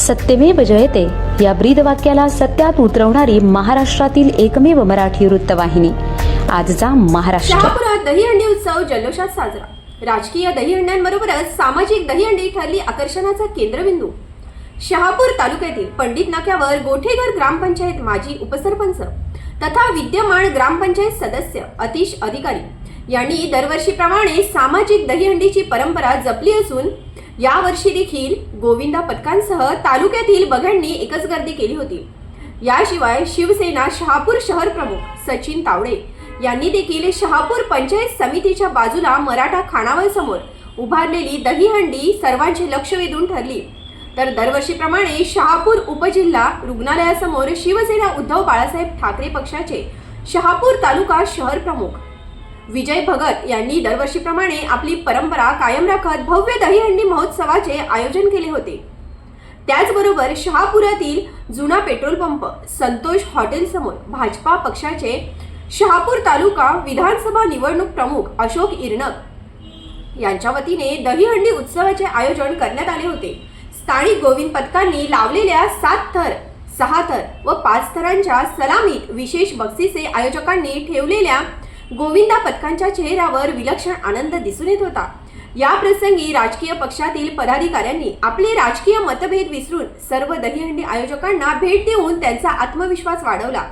सत्यमेव जयते. या ब्रीद वाक्याला सत्यात उतरवणारी महाराष्ट्रातील एकमेव मराठी वृत्तवाहिनी. आजचा महाराष्ट्र. शहापुरात दहीहंडी उत्सव जल्लोषात साजरा. राजकीय दहीहंड्यांबरोबरच सामाजिक दहीहंडी ठरली आकर्षणाचा केंद्रबिंदू. शहापूर तालुक्यातील पंडित नाक्यावर गोठेघर ग्रामपंचायत माजी उपसरपंच. तथा विद्यमान ग्रामपंचायत सदस्य अतिश अधिकारी. यांनी दरवर्षीप्रमाणे सामाजिक दहीहंडीची परंपरा जपली असून यावर्षी देखील गोविंदा पथकांसह तालुक्यातील बघांनी एकच गर्दी केली होती. याशिवाय शिवसेना शहापूर शहर प्रमुख सचिन तावडे यांनी देखील शहापूर पंचायत समितीच्या बाजूला मराठा खानावळ समोर उभारलेली दहीहंडी सर्वांचे लक्ष वेधून ठरली. तर दरवर्षीप्रमाणे शहापूर उपजिल्हा रुग्णालयासमोर शिवसेना उद्धव बाळासाहेब ठाकरे पक्षाचे शहापूर तालुका शहर प्रमुख विजय भगत यांनी दरवर्षीप्रमाणे आपली परंपरा कायम राखत भव्य दहीहंडी महोत्सवाचे आयोजन केले होते. त्याचबरोबर शहापुरातील जुना पेट्रोल पंप संतोष हॉटेल समोर भाजपा पक्षाचे शहापूर तालुका विधानसभा निवडणूक प्रमुख अशोक इरणक यांच्या वतीने दहीहंडी उत्सवाचे आयोजन करण्यात आले होते. स्थानिक गोविंद पथकांनी लावलेल्या सात थर सहा थर व पाच थरांच्या सलामीत विशेष बक्षिसे आयोजकांनी ठेवलेल्या गोविंदा पथकांच्या चेहऱ्यावर विलक्षण आनंद दिसून येत होता. या प्रसंगी राजकीय पक्षातील पदाधिकाऱ्यांनी आपले राजकीय मतभेद विसरून सर्व दहीहंडी आयोजकांना भेट देऊन त्यांचा आत्मविश्वास वाढवला.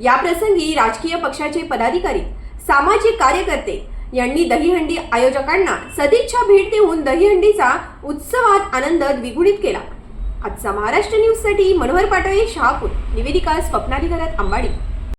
या प्रसंगी राजकीय पक्षाचे पदाधिकारी सामाजिक कार्यकर्ते यांनी दहीहंडी आयोजकांना सदिच्छा भेट देऊन दहीहंडीचा उत्सवात आनंद द्विगुणित केला. आजचा महाराष्ट्र न्यूजसाठी मनोहर पाटोळे शहापूर. निवेदिका स्वप्नाली घरात अंबाडी.